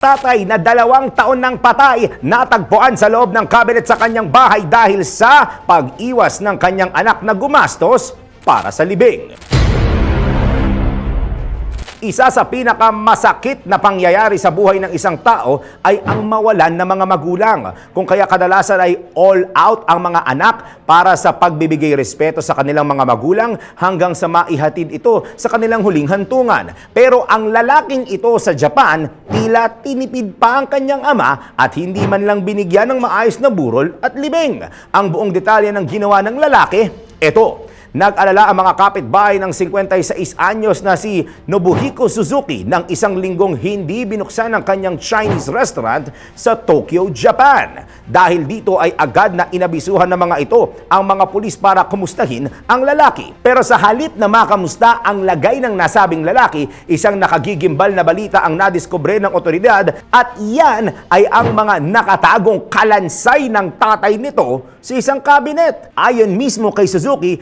Tatay na dalawang taon ng patay natagpuan sa loob ng kabinet sa kanyang bahay dahil sa pag-iwas ng kanyang anak na gumastos para sa libing. Isa sa pinakamasakit na pangyayari sa buhay ng isang tao ay ang mawalan ng mga magulang. Kung kaya kadalasan ay all out ang mga anak para sa pagbibigay respeto sa kanilang mga magulang hanggang sa maihatid ito sa kanilang huling hantungan. Pero ang lalaking ito sa Japan, tila tinipid pa ang kanyang ama at hindi man lang binigyan ng maayos na burol at libing. Ang buong detalye ng ginawa ng lalaki, ito. Nag-alala ang mga kapitbahay ng 56 anyos na si Nobuhiko Suzuki ng isang linggong hindi binuksan ang kanyang Chinese restaurant sa Tokyo, Japan. Dahil dito ay agad na inabisuhan ng mga ito ang mga pulis para kumustahin ang lalaki. Pero sa halip na makamusta ang lagay ng nasabing lalaki, isang nakagigimbal na balita ang nadiskubre ng otoridad at yan ay ang mga nakatagong kalansay ng tatay nito sa isang kabinet. Ayon mismo kay Suzuki,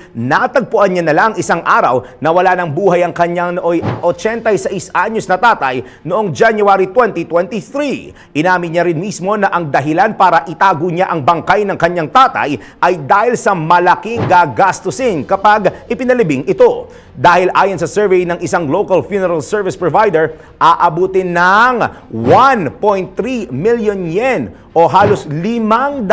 natagpuan niya na lang isang araw na wala ng buhay ang kanyang nooy 86 anyos na tatay noong January 2023. Inamin niya rin mismo na ang dahilan para itago niya ang bangkay ng kanyang tatay ay dahil sa malaking gagastusin kapag ipinalibing ito. Dahil ayon sa survey ng isang local funeral service provider, aabutin ng 1.3 million yen o halos 500,000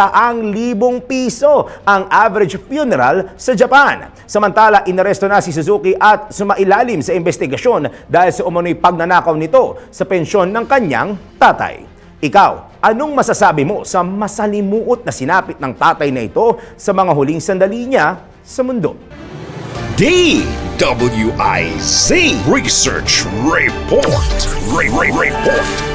piso ang average funeral sa Japan. Samantala, inaresto na si Suzuki at sumailalim sa investigasyon dahil sa umano'y pagnanakaw nito sa pensyon ng kanyang tatay. Ikaw, anong masasabi mo sa masalimuot na sinapit ng tatay na ito sa mga huling sandali niya sa mundo? DWIZ Research Report. Re- Re- Report.